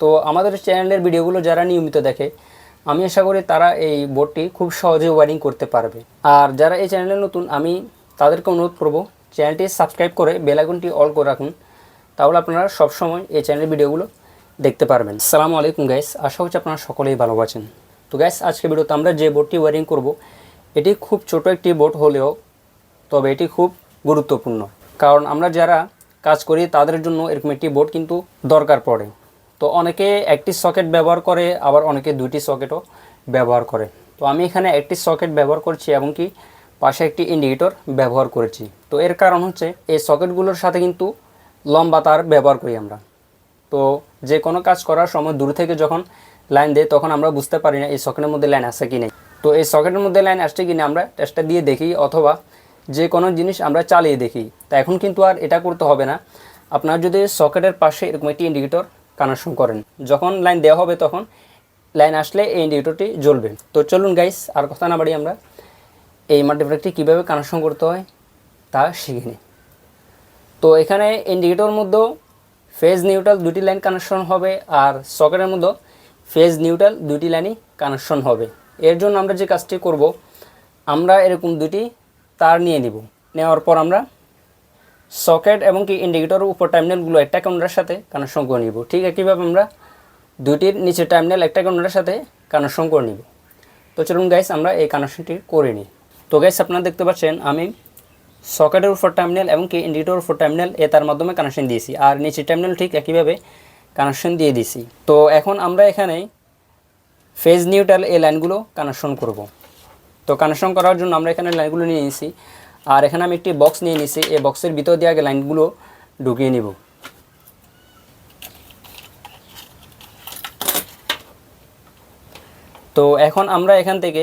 তো আমাদের চ্যানেলের ভিডিওগুলো যারা নিয়মিত দেখে, আমি আশা করি তারা এই বোর্ডটি খুব সহজে ওয়ারিং করতে পারবে। আর যারা এই চ্যানেলে নতুন, আমি তাদেরকে অনুরোধ করব চ্যানেলটি সাবস্ক্রাইব করে বেলাইকনটি অল করে রাখুন, তাহলে আপনারা সবসময় এই চ্যানেলের ভিডিওগুলো দেখতে পারবেন। সালামু আলাইকুম গাইস আশা করছি আপনারা সকলেই ভালো আছেন। তো গাইস আজকে ভিডিওতে আমরা যে বোর্ডটি ওয়ারিং করব, এটি খুব ছোট একটি বোর্ড হলেও, তবে এটি খুব গুরুত্বপূর্ণ। কারণ আমরা যারা কাজ করি, তাদের জন্য এরকম একটি বোর্ড কিন্তু দরকার পড়ে। তো অনেকে একটি সকেট ব্যবহার করে, আবার অনেকে দুইটি সকেটও ব্যবহার করে। তো আমি এখানে একটি সকেট ব্যবহার করছি এবং কি পাশে একটি ইন্ডিকেটর ব্যবহার করেছি। তো এর কারণ হচ্ছে, এই সকেটগুলোর সাথে কিন্তু লম্বা তার ব্যবহার করি আমরা। তো যে কোনো কাজ করার সময় দূর থেকে যখন লাইন দেয় তখন আমরা বুঝতে পারি না এই সকেটের মধ্যে লাইন আছে কি নেই। তো এই সকেটের মধ্যে লাইন আসছে কি না, আমরা টেস্টটা দিয়ে দেখি, অথবা যে কোনো জিনিস আমরা চালিয়ে দেখি। তা এখন কিন্তু আর এটা করতে হবে না। আপনার যদি সকেটের পাশে এরকম একটি ইন্ডিকেটর কানেকশন করেন। যখন লাইন দেওয়া হবে তখন লাইন আসলে এই ইন্ডিকেটরটি জ্বলবে। তো চলুন গাইস আর কথা না বাড়ি আমরা এই মাল্টিপ্লেক্সটি কীভাবে কানেকশন করতে হয় তা শিখে নিই। তো এখানে ইন্ডিকেটর মধ্যেও ফেজ নিউট্রাল দুটি লাইন কানেকশন হবে আর সকেটের মধ্যে ফেজ নিউট্রাল দুটি লাইনই কানেকশন হবে। এর জন্য আমরা যে কাজটি করব, আমরা এরকম দুটি তার নিয়ে নিব। নেওয়ার পর আমরা সকেট এবং কি ইন্ডিকেটর উপর টার্মিনালগুলো একটা কাউন্টারের সাথে কানেকশন করে নিব। ঠিক একইভাবে আমরা দুইটির নিচে টার্মিনাল একটা কাউন্টারের সাথে কানেকশন করে নিব। তো চলুন গাইস আমরা এই কানেকশনটি করে নিই। তো গাইস আপনারা দেখতে পাচ্ছেন, আমি সকেটের উপর টার্মিনাল এবং কি ইন্ডিকেটর উপর টার্মিনাল এ তার মাধ্যমে কানেকশন দিয়েছি। আর নিচে টার্মিনাল ঠিক একইভাবে কানেকশন দিয়ে দিছি তো এখন আমরা এখানে ফেজ নিউট্রাল এই লাইনগুলো কানেকশন করব। তো কানেকশন করার জন্য আমরা এখানে লাইনগুলো নিয়ে নিয়েছি। আর এখানে আমি একটি বক্স নিয়ে নিয়েছি এই বক্সের ভিতর দিয়ে আগে লাইনগুলো ঢুকিয়ে নিব। তো এখন আমরা এখান থেকে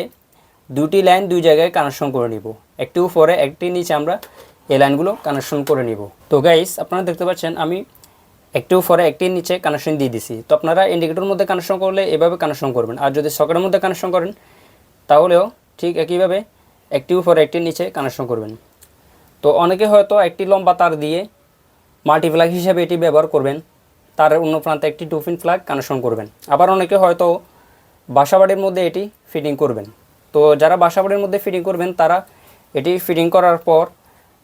দুটি লাইন দুই জায়গায় কানেকশন করে নিব। একটি উপরে, একটি নিচে আমরা এই লাইনগুলো কানেকশন করে নিব। তো গাইস আপনারা দেখতে পাচ্ছেন আমি একটি উপরে, একটি নিচে কানেকশন দিয়ে দিছি। তো আপনারা ইন্ডিকেটর মধ্যে কানেকশন করলে এভাবে কানেকশন করবেন। আর যদি সকেটের মধ্যে কানেকশন করেন, তাহলেও ঠিক একইভাবে একটি উপরে, একটি নিচে কানেকশন করবেন। তো অনেকে হয়তো একটি লম্বা তার দিয়ে মাল্টিপ্লাগ হিসেবে এটি ব্যবহার করবেন। তার অন্য প্রান্তে একটি টুফিন ফ্ল্যাগ কানেকশন করবেন। আবার অনেকে হয়তো বাসাবাড়ির মধ্যে এটি ফিটিং করবেন। তো যারা বাসাবাড়ির মধ্যে ফিটিং করবেন, তারা এটি ফিটিং করার পর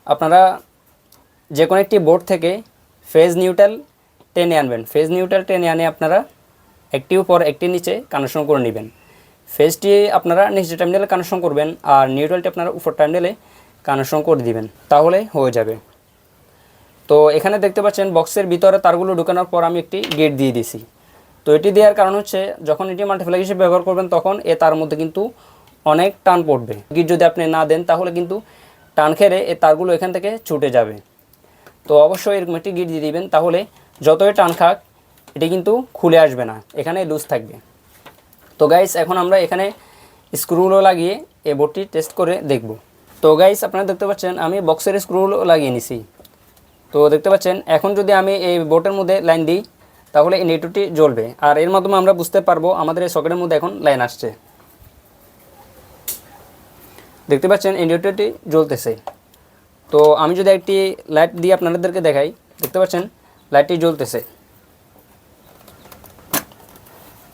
আপনারা যে কোনো একটি বোর্ড থেকে ফেজ নিউট্রাল টেনে আনবেন। ফেজ নিউট্রাল টেনে আনে আপনারা একটি উপর, একটি নিচে কানেকশন করে নেবেন। ফেজটি আপনারা নিচে টার্মিনালে কানেকশন করবেন আর নিউট্রালটি আপনারা উপর টার্মিনালে কানেকশন করে দিবেন, তাহলে হয়ে যাবে। তো এখানে দেখতে পাচ্ছেন বক্সের ভিতরে তারগুলো ঢুকানোর পর আমি একটি গেট দিয়ে দিছি তো এটি দেওয়ার কারণ হচ্ছে, যখন এটি মাল্টিপ্লাই হিসেবে ব্যবহার করবেন তখন এ তার মধ্যে কিন্তু অনেক টান পড়বে। গিট যদি আপনি না দেন, তাহলে কিন্তু টান খেরে এ তারগুলো এখান থেকে ছুটে যাবে। তো অবশ্যই এরকম একটি গিট দিয়ে দিবেন, তাহলে যতই টান খাক, এটি কিন্তু খুলে আসবে না এখানে লুজ থাকবে। তো গাইস এখন আমরা এখানে স্ক্রুগুলো লাগিয়ে এই বোর্ডটি টেস্ট করে দেখব। তো গাইস আপনারা দেখতে পাচ্ছেন, আমি বক্সের স্ক্রুগুলো লাগিয়ে নিছি। তো দেখতে পাচ্ছেন, এখন যদি আমি এই বোর্ডের মধ্যে লাইন দিই, তাহলে এই নেটওয়ার্কটি জ্বলবে। আর এর মাধ্যমে আমরা বুঝতে পারব, আমাদের এই সকেটের মধ্যে এখন লাইন আসছে। দেখতে পাচ্ছেন ইন্ডিকেটরটি জ্বলতেছে। তো আমি যদি একটি লাইট দিয়ে আপনাদেরকে দেখাই, দেখতে পাচ্ছেন লাইটটি জ্বলতেছে।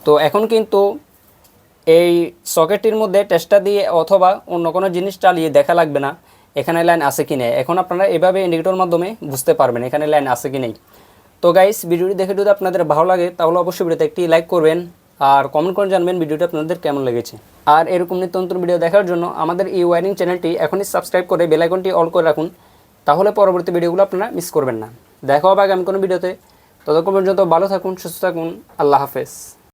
তো এখন কিন্তু এই সকেটটির মধ্যে টেস্টটা দিয়ে অথবা অন্য কোনো জিনিস চালিয়ে দেখা লাগবে না, এখানে লাইন আছে কি নেই? এখন আপনারা এভাবে ইন্ডিকেটর মাধ্যমে বুঝতে পারবেন এখানে লাইন আছে কি নেই। তো গাইস ভিডিওটি দেখে যদি আপনাদের ভালো লাগে, তাহলে অবশ্যই ভিডিওতে একটি লাইক করবেন আর কমেন্ট করে জানবেন ভিডিওটি আপনাদের কেমন লেগেছে। আর এরকম নিত্য নতুন ভিডিও দেখার জন্য আমাদের এই ওয়ারিং চ্যানেলটি এখনই সাবস্ক্রাইব করে বেলাইকনটি অল করে রাখুন, তাহলে পরবর্তী ভিডিওগুলো আপনারা মিস করবেন না। দেখা হবে আগামী কোনো ভিডিওতে ততক্ষণ পর্যন্ত ভালো থাকুন, সুস্থ থাকুন, আল্লাহ হাফেজ।